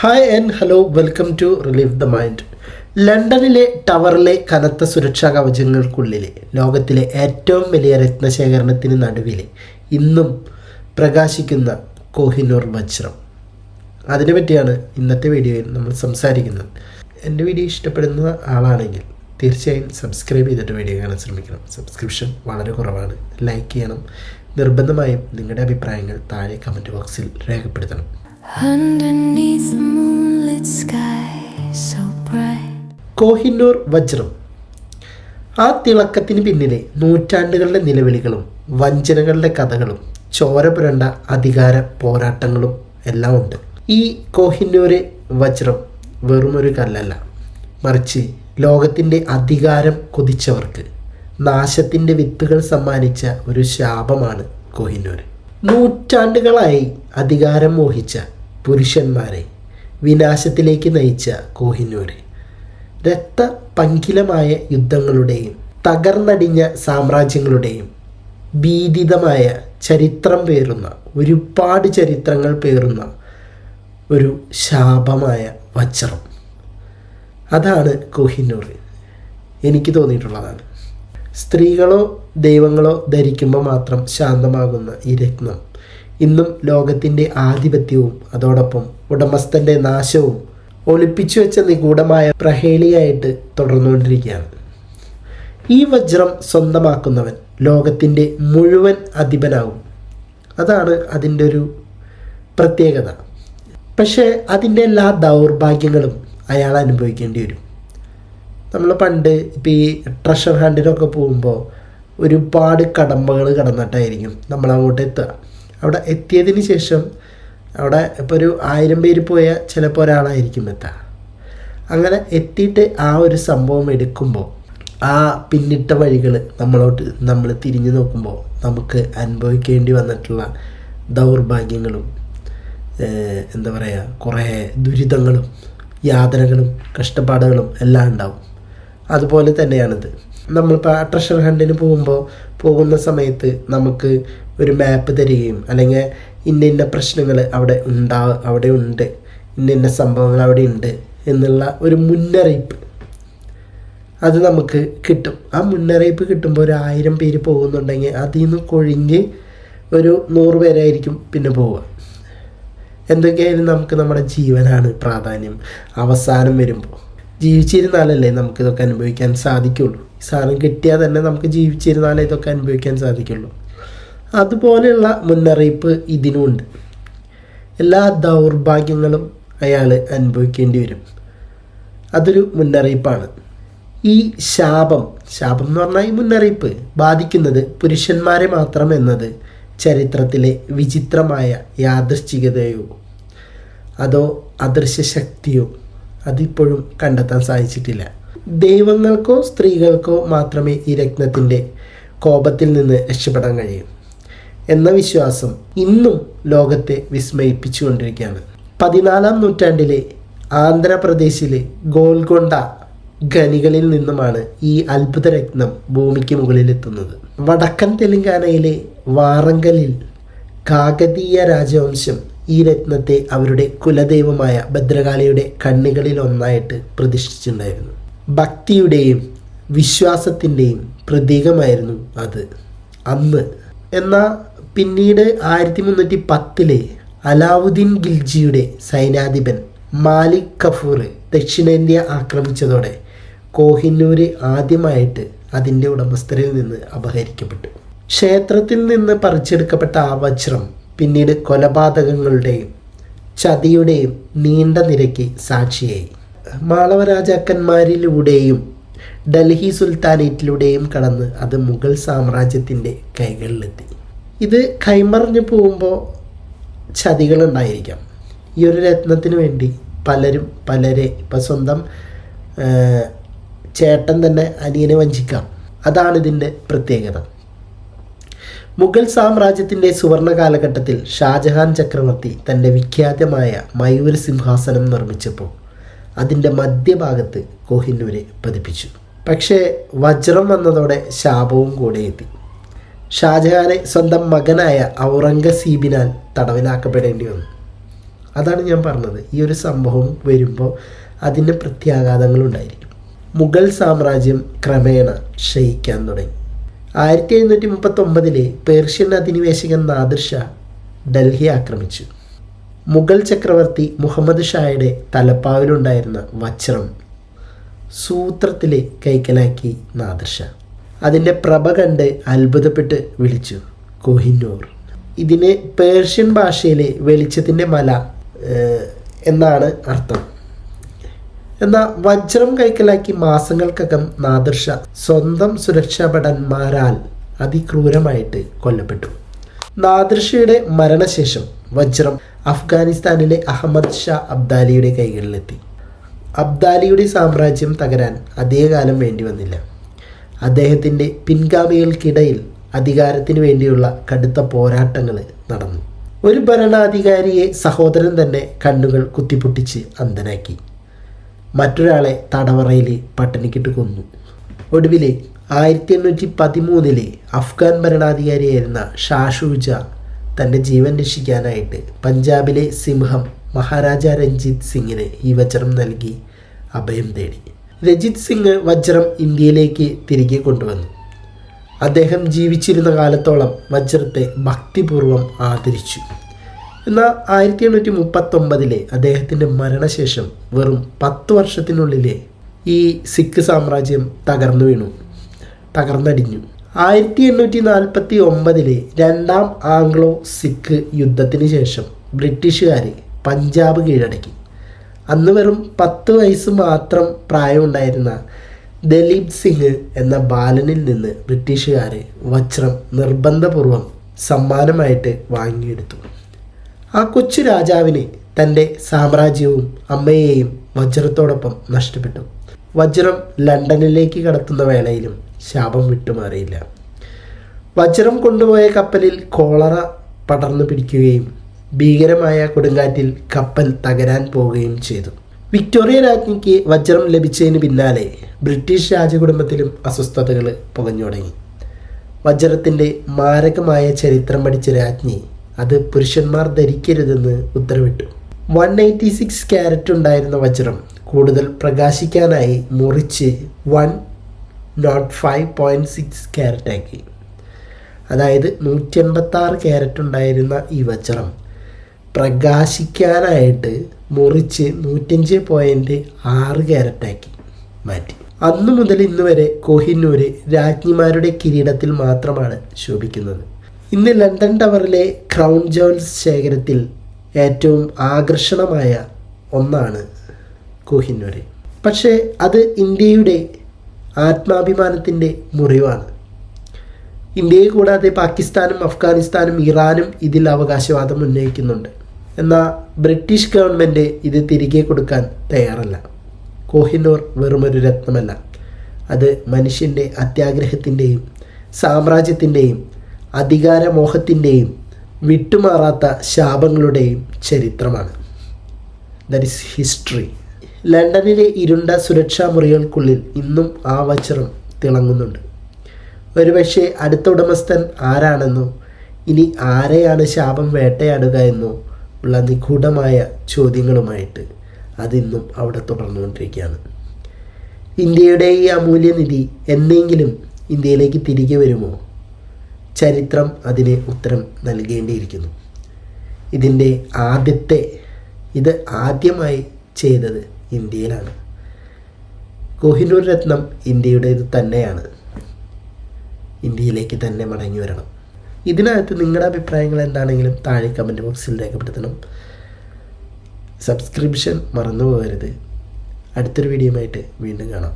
Hi and hello welcome to relieve the mind ലണ്ടനിലെ ടവറിലെ കനത്ത സുരക്ഷാ കവചങ്ങൾക്കുള്ളിലെ ലോകത്തിലെ ഏറ്റവും വലിയ രത്നശേഖരണത്തിന് നടുവിലെ ഇന്നും പ്രകാശിക്കുന്ന കോഹിനൂർ വജ്രം. അതിനെ പറ്റിയാണ് ഇന്നത്തെ വീഡിയോയിൽ നമ്മൾ സംസാരിക്കുന്നത്. എന്റെ വീഡിയോ ഇഷ്ടപ്പെടുന്ന ആളാണെങ്കിൽ തീർച്ചയായും സബ്സ്ക്രൈബ് ചെയ്തിട്ട് വീഡിയോ കാണാൻ ശ്രമിക്കണം. സബ്സ്ക്രിപ്ഷൻ വളരെ കുറവാണ്. ലൈക്ക് ചെയ്യണം. നിർബന്ധമായും നിങ്ങളുടെ അഭിപ്രായങ്ങൾ താഴെ കമന്റ് ബോക്സിൽ രേഖപ്പെടുത്തണം. കോഹിന്നൂർ വജ്രം. ആ തിളക്കത്തിന് പിന്നിലെ നൂറ്റാണ്ടുകളുടെ നിലവിളികളും വഞ്ചനകളുടെ കഥകളും ചോര പുരണ്ട അധികാര പോരാട്ടങ്ങളും എല്ലാം ഉണ്ട്. ഈ കോഹിന്നൂര് വജ്രം വെറുമൊരു കല്ലല്ല. മറിച്ച് ലോകത്തിന്റെ അധികാരം കൊതിച്ചവർക്ക് നാശത്തിന്റെ വിത്തുകൾ സമ്മാനിച്ച ഒരു ശാപമാണ് കോഹിന്നൂർ നൂറ്റാണ്ടുകളായി അധികാരം മോഹിച്ച പുരുഷന്മാരെ വിനാശത്തിലേക്ക് നയിച്ച കോഹിന്നൂർ രക്തപങ്കിലമായ യുദ്ധങ്ങളുടെയും തകർന്നടിഞ്ഞ സാമ്രാജ്യങ്ങളുടെയും ഭീതിതമായ ചരിത്രം പേറുന്ന ഒരുപാട് ചരിത്രങ്ങൾ പേറുന്ന ഒരു ശാപമായ വജ്രം. അതാണ് കോഹിന്നൂർ എനിക്ക് തോന്നിയിട്ടുള്ളതാണ്. സ്ത്രീകളോ ദൈവങ്ങളോ ധരിക്കുമ്പോൾ മാത്രം ശാന്തമാകുന്ന ഈ രത്നം ഇന്നും ലോകത്തിന്റെ ആധിപത്യവും അതോടൊപ്പം ഉടമസ്ഥന്റെ നാശവും ഒളിപ്പിച്ചു വെച്ച നിഗൂഢമായ പ്രഹേളിയായിട്ട് തുടർന്നുകൊണ്ടിരിക്കുകയാണ്. ഈ വജ്രം സ്വന്തമാക്കുന്നവൻ ലോകത്തിന്റെ മുഴുവൻ അധിപനാകും അതാണ് അതിന്റെ ഒരു പ്രത്യേകത. പക്ഷേ അതിന്റെ എല്ലാ ദൗർഭാഗ്യങ്ങളും അയാൾ അനുഭവിക്കേണ്ടി വരും. നമ്മൾ പണ്ട് ഇപ്പോൾ ഈ ട്രഷർ ഹണ്ടിനൊക്കെ പോകുമ്പോൾ ഒരുപാട് കടമ്പകൾ കടന്നിട്ടായിരിക്കും നമ്മൾ അങ്ങോട്ട് എത്തുക. അവിടെ എത്തിയതിന് ശേഷം അവിടെ ഇപ്പോൾ ഒരു ആയിരം പേര് പോയ ചിലപ്പോൾ ഒരാളായിരിക്കും എത്താം അങ്ങനെ എത്തിയിട്ട് ആ ഒരു സംഭവം എടുക്കുമ്പോൾ ആ പിന്നിട്ട വഴികൾ നമ്മളോട്ട് നമ്മൾ തിരിഞ്ഞു നോക്കുമ്പോൾ നമുക്ക് അനുഭവിക്കേണ്ടി വന്നിട്ടുള്ള ദൗർഭാഗ്യങ്ങളും എന്താ പറയുക കുറേ ദുരിതങ്ങളും യാതനകളും കഷ്ടപ്പാടുകളും എല്ലാം ഉണ്ടാവും. അതുപോലെ തന്നെയാണിത്. നമ്മളിപ്പോൾ ആ ട്രഷർ ഹണ്ടിന് പോകുമ്പോൾ പോകുന്ന സമയത്ത് നമുക്ക് ഒരു മാപ്പ് തരികയും അല്ലെങ്കിൽ ഇന്ന ഇന്ന പ്രശ്നങ്ങൾ അവിടെ ഉണ്ടാ അവിടെ ഉണ്ട്. ഇന്ന ഇന്ന സംഭവങ്ങൾ അവിടെ ഉണ്ട് എന്നുള്ള ഒരു മുന്നറിയിപ്പ്. അത് നമുക്ക് കിട്ടും. ആ മുന്നറിയിപ്പ് കിട്ടുമ്പോൾ ഒരു ആയിരം പേര് പോകുന്നുണ്ടെങ്കിൽ അതിൽ നിന്ന് കൊഴിഞ്ഞ് ഒരു നൂറ് പേരായിരിക്കും പിന്നെ പോവുക. എന്തൊക്കെയായാലും നമുക്ക് നമ്മുടെ ജീവനാണ് പ്രാധാന്യം. അവസാനം വരുമ്പോൾ ജീവിച്ചിരുന്നാലല്ലേ നമുക്കിതൊക്കെ അനുഭവിക്കാൻ സാധിക്കുള്ളൂ. സാധനം കിട്ടിയാൽ തന്നെ നമുക്ക് ജീവിച്ചിരുന്നാലേ ഇതൊക്കെ അനുഭവിക്കാൻ സാധിക്കുള്ളൂ. അതുപോലെയുള്ള മുന്നറിയിപ്പ് ഇതിനുമുണ്ട്. എല്ലാ ദൗർഭാഗ്യങ്ങളും അയാൾ അനുഭവിക്കേണ്ടി വരും. അതൊരു മുന്നറിയിപ്പാണ്. ഈ ശാപം ശാപം എന്ന് പറഞ്ഞാൽ ഈ മുന്നറിയിപ്പ് ബാധിക്കുന്നത് പുരുഷന്മാരെ മാത്രം എന്നത് ചരിത്രത്തിലെ വിചിത്രമായ യാദൃശ്ചികതയോ അതോ അദൃശ്യ ശക്തിയോ അതിപ്പോഴും കണ്ടെത്താൻ സാധിച്ചിട്ടില്ല. ദൈവങ്ങൾക്കോ സ്ത്രീകൾക്കോ മാത്രമേ ഈ രത്നത്തിന്റെ കോപത്തിൽ നിന്ന് രക്ഷപ്പെടാൻ കഴിയൂ എന്ന വിശ്വാസം ഇന്നും ലോകത്തെ വിസ്മയിപ്പിച്ചു വിസ്മയിപ്പിച്ചുകൊണ്ടിരിക്കുകയാണ്. പതിനാലാം നൂറ്റാണ്ടിലെ ആന്ധ്രാപ്രദേശിലെ ഗോൽക്കൊണ്ട ഖനികളിൽ നിന്നുമാണ് ഈ അത്ഭുത രത്നം ഭൂമിക്ക് മുകളിലെത്തുന്നത്. വടക്കൻ തെലങ്കാനയിലെ വാറങ്കലിൽ കാകതീയ രാജവംശം ഈ രത്നത്തെ അവരുടെ കുലദൈവമായ ഭദ്രകാളിയുടെ കണ്ണുകളിൽ ഒന്നായിട്ട് പ്രതിഷ്ഠിച്ചിട്ടുണ്ടായിരുന്നു. ഭക്തിയുടെയും വിശ്വാസത്തിന്റെയും പ്രതീകമായിരുന്നു അത്. അന്ന്. എന്നാൽ പിന്നീട് ആയിരത്തി മുന്നൂറ്റി പത്തിലെ അലാവുദ്ദീൻ ഗിൽജിയുടെ സൈനാധിപൻ മാലിക് കഫൂർ ദക്ഷിണേന്ത്യ ആക്രമിച്ചതോടെ കോഹിന്നൂര് ആദ്യമായിട്ട് അതിന്റെ ഉടമസ്ഥരിൽ നിന്ന് അപഹരിക്കപ്പെട്ടു. ക്ഷേത്രത്തിൽ നിന്ന് പറിച്ചെടുക്കപ്പെട്ട ആ വജ്രം പിന്നീട് കൊലപാതകങ്ങളുടെയും ചതിയുടെയും നീണ്ട നിരക്ക് സാക്ഷിയായി. മാളവ രാജാക്കന്മാരിലൂടെയും ഡൽഹി സുൽത്താനേറ്റിലൂടെയും കടന്ന് അത് മുഗൾ സാമ്രാജ്യത്തിന്റെ കൈകളിലെത്തി. ഇത് കൈമറിഞ്ഞു പോകുമ്പോൾ ചതികളുണ്ടായിരിക്കാം. ഈ ഒരു രത്നത്തിന് വേണ്ടി പലരും പലരെ ഇപ്പം സ്വന്തം ചേട്ടൻ തന്നെ അനിയനെ വഞ്ചിക്കാം. അതാണ് ഇതിന്റെ പ്രത്യേകത. മുഗൾ സാമ്രാജ്യത്തിന്റെ സുവർണ കാലഘട്ടത്തിൽ ഷാജഹാൻ ചക്രവർത്തി തന്റെ വിഖ്യാതമായ മയൂര സിംഹാസനം നിർമ്മിച്ചപ്പോൾ അതിന്റെ മധ്യഭാഗത്ത് കോഹിന്നൂരെ പതിപ്പിച്ചു. പക്ഷേ വജ്രം വന്നതോടെ ശാപവും കൂടെ എത്തി. ഷാജഹാനെ സ്വന്തം മകനായ ഔറംഗസീബിനാൽ തടവിലാക്കപ്പെടേണ്ടി വന്നു. അതാണ് ഞാൻ പറഞ്ഞത്. ഈ ഒരു സംഭവം വരുമ്പോൾ അതിന്റെ പ്രത്യാഘാതങ്ങളുണ്ടായിരിക്കും മുഗൾ സാമ്രാജ്യം ക്രമേണ ക്ഷയിക്കാൻ തുടങ്ങി. ആയിരത്തി എഴുന്നൂറ്റി മുപ്പത്തൊമ്പതിലെ പേർഷ്യൻ അധിനിവേശകൻ നാദിർഷ ഡൽഹി ആക്രമിച്ചു. മുഗൾ ചക്രവർത്തി മുഹമ്മദ് ഷായുടെ തലപ്പാവിലുണ്ടായിരുന്ന വജ്രം സൂത്രത്തിൽ കൈക്കലാക്കി നാദർഷ. അതിന്റെ പ്രഭ കണ്ട് അത്ഭുതപ്പെട്ട് വിളിച്ചു കോഹിന്നൂർ ഇതിന് പേർഷ്യൻ ഭാഷയിലെ വെളിച്ചത്തിന്റെ മല എന്നാണ് അർത്ഥം. എന്നാൽ വജ്രം കൈക്കലാക്കി മാസങ്ങൾക്കകം നാദർഷ സ്വന്തം സുരക്ഷാ ഭടന്മാരാൽ അതിക്രൂരമായിട്ട് കൊല്ലപ്പെട്ടു. നാദിർ ഷയുടെ മരണശേഷം വജ്രം അഫ്ഗാനിസ്ഥാനിലെ അഹമ്മദ് ഷാ അബ്ദാലിയുടെ കൈകളിലെത്തി. അബ്ദാലിയുടെ സാമ്രാജ്യം തകരാൻ അധികകാലം വേണ്ടി വന്നില്ല അദ്ദേഹത്തിന്റെ പിൻഗാമികൾക്കിടയിൽ അധികാരത്തിന് വേണ്ടിയുള്ള കടുത്ത പോരാട്ടങ്ങൾ നടന്നു. ഒരു ഭരണാധികാരിയെ സഹോദരൻ തന്നെ കണ്ണുകൾ കുത്തിപ്പൊട്ടിച്ച് അന്ധനാക്കി. മറ്റൊരാളെ തടവറയിൽ പട്ടിണിക്കിട്ട് കൊന്നു. ഒടുവിൽ ആയിരത്തി എണ്ണൂറ്റി പതിമൂന്നിലെ അഫ്ഗാൻ ഭരണാധികാരിയായിരുന്ന ഷാഷൂജ തന്റെ ജീവൻ രക്ഷിക്കാനായിട്ട് പഞ്ചാബിലെ സിംഹം മഹാരാജ രഞ്ജിത് സിംഗിന് ഈ വജ്രം നൽകി അഭയം തേടി. രഞ്ജിത് സിംഗ് വജ്രം ഇന്ത്യയിലേക്ക് തിരികെ കൊണ്ടുവന്നു. അദ്ദേഹം ജീവിച്ചിരുന്ന കാലത്തോളം വജ്രത്തെ ഭക്തിപൂർവം ആദരിച്ചു. എന്നാൽ ആയിരത്തി എണ്ണൂറ്റി മുപ്പത്തൊമ്പതിലെ അദ്ദേഹത്തിന്റെ മരണശേഷം വെറും പത്ത് വർഷത്തിനുള്ളിലെ ഈ സിഖ് സാമ്രാജ്യം തകർന്നു വീണു. തകർന്നടിഞ്ഞു. ആയിരത്തി എണ്ണൂറ്റി നാൽപ്പത്തി ഒമ്പതിലെ രണ്ടാം ആംഗ്ലോ സിഖ് യുദ്ധത്തിന് ശേഷം ബ്രിട്ടീഷുകാർ പഞ്ചാബ് കീഴടക്കി. അന്ന് വെറും പത്ത് വയസ്സ് മാത്രം പ്രായമുണ്ടായിരുന്ന ദലീപ് സിംഗ് എന്ന ബാലനിൽ നിന്ന് ബ്രിട്ടീഷുകാർ വജ്രം നിർബന്ധപൂർവം സമ്മാനമായിട്ട് വാങ്ങിയെടുത്തു. ആ കൊച്ചു രാജാവിന് തന്റെ സാമ്രാജ്യവും അമ്മയെയും വജ്രത്തോടൊപ്പം നഷ്ടപ്പെട്ടു. വജ്രം ലണ്ടനിലേക്ക് കടത്തുന്ന വേളയിലും ശാപം വിട്ടുമാറിയില്ല വജ്രം കൊണ്ടുപോയ കപ്പലിൽ കോളറ പടർന്നു പിടിക്കുകയും ഭീകരമായ കൊടുങ്കാറ്റിൽ കപ്പൽ തകരാൻ പോവുകയും ചെയ്തു. വിക്ടോറിയ രാജ്ഞിക്ക് വജ്രം ലഭിച്ചതിന് പിന്നാലെ ബ്രിട്ടീഷ് രാജകുടുംബത്തിലും അസ്വസ്ഥതകൾ പുകഞ്ഞു തുടങ്ങി. വജ്രത്തിന്റെ മാരകമായ ചരിത്രം പഠിച്ച രാജ്ഞി അത് പുരുഷന്മാർ ധരിക്കരുതെന്ന് ഉത്തരവിട്ടു. വൺ എയ്റ്റി സിക്സ് ക്യാരറ്റ് ഉണ്ടായിരുന്ന വജ്രം കൂടുതൽ പ്രകാശിക്കാനായി മുറിച്ച് one nought five point six ക്യാരറ്റാക്കി അതായത് നൂറ്റി എൺപത്താറ് ക്യാരറ്റ് ഉണ്ടായിരുന്ന ഈ വജ്രം പ്രകാശിക്കാനായിട്ട് മുറിച്ച് നൂറ്റഞ്ച് പോയിന്റ് ആറ് ക്യാരറ്റാക്കി മാറ്റി. അന്നു മുതൽ ഇന്ന് വരെ കോഹിന്നൂര് രാജ്ഞിമാരുടെ കിരീടത്തിൽ മാത്രമാണ് ശോഭിക്കുന്നത്. ഇന്ന് ലണ്ടൻ ടവറിലെ ക്രൗൺ ജോൺസ് ശേഖരത്തിൽ ഏറ്റവും ആകർഷണമായ ഒന്നാണ് കോഹിന്നൂര് പക്ഷേ അത് ഇന്ത്യയുടെ ആത്മാഭിമാനത്തിന്റെ മുറിവാണ്. ഇന്ത്യയെ കൂടാതെ പാകിസ്ഥാനും അഫ്ഗാനിസ്ഥാനും ഇറാനും ഇതിൽ അവകാശവാദം ഉന്നയിക്കുന്നുണ്ട്. എന്നാൽ ബ്രിട്ടീഷ് ഗവൺമെന്റ് ഇത് തിരികെ കൊടുക്കാൻ തയ്യാറല്ല. കോഹിനൂർ വെറുമൊരു രത്നമല്ല. അത് മനുഷ്യന്റെ അത്യാഗ്രഹത്തിന്റെയും സാമ്രാജ്യത്തിന്റെയും അധികാരമോഹത്തിന്റെയും വിട്ടുമാറാത്ത ശാപങ്ങളുടെയും ചരിത്രമാണ്. ദറ്റ് ഇസ് ഹിസ്റ്ററി ലണ്ടനിലെ ഇരുണ്ട സുരക്ഷാ മുറികൾക്കുള്ളിൽ ഇന്നും ആ വജ്രം തിളങ്ങുന്നുണ്ട്. ഒരുപക്ഷെ അടുത്ത ഉടമസ്ഥൻ ആരാണെന്നോ ഇനി ആരെയാണ് ശാപം വേട്ടയാടുക എന്നോ ഉള്ള നിഗൂഢമായ ചോദ്യങ്ങളുമായിട്ട് അതിന്നും അവിടെ തുടർന്നുകൊണ്ടിരിക്കുകയാണ്. ഇന്ത്യയുടെ ഈ അമൂല്യനിധി എന്നെങ്കിലും ഇന്ത്യയിലേക്ക് തിരികെ വരുമോ? ചരിത്രം അതിന് ഉത്തരം നൽകേണ്ടിയിരിക്കുന്നു. ഇതിന്റെ ആദ്യത്തെ ഇത് ആദ്യമായി ചെയ്തത് ഇന്ത്യയിലാണ്. കോഹിനൂർ രത്നം ഇന്ത്യയുടേത് തന്നെയാണ്. ഇന്ത്യയിലേക്ക് തന്നെ മടങ്ങി വരണം. ഇതിനകത്ത് നിങ്ങളുടെ അഭിപ്രായങ്ങൾ എന്താണെങ്കിലും താഴെ കമന്റ് ബോക്സിൽ രേഖപ്പെടുത്തണം. സബ്സ്ക്രിപ്ഷൻ മറന്നു പോകരുത്. അടുത്തൊരു വീഡിയോയുമായിട്ട് വീണ്ടും കാണാം.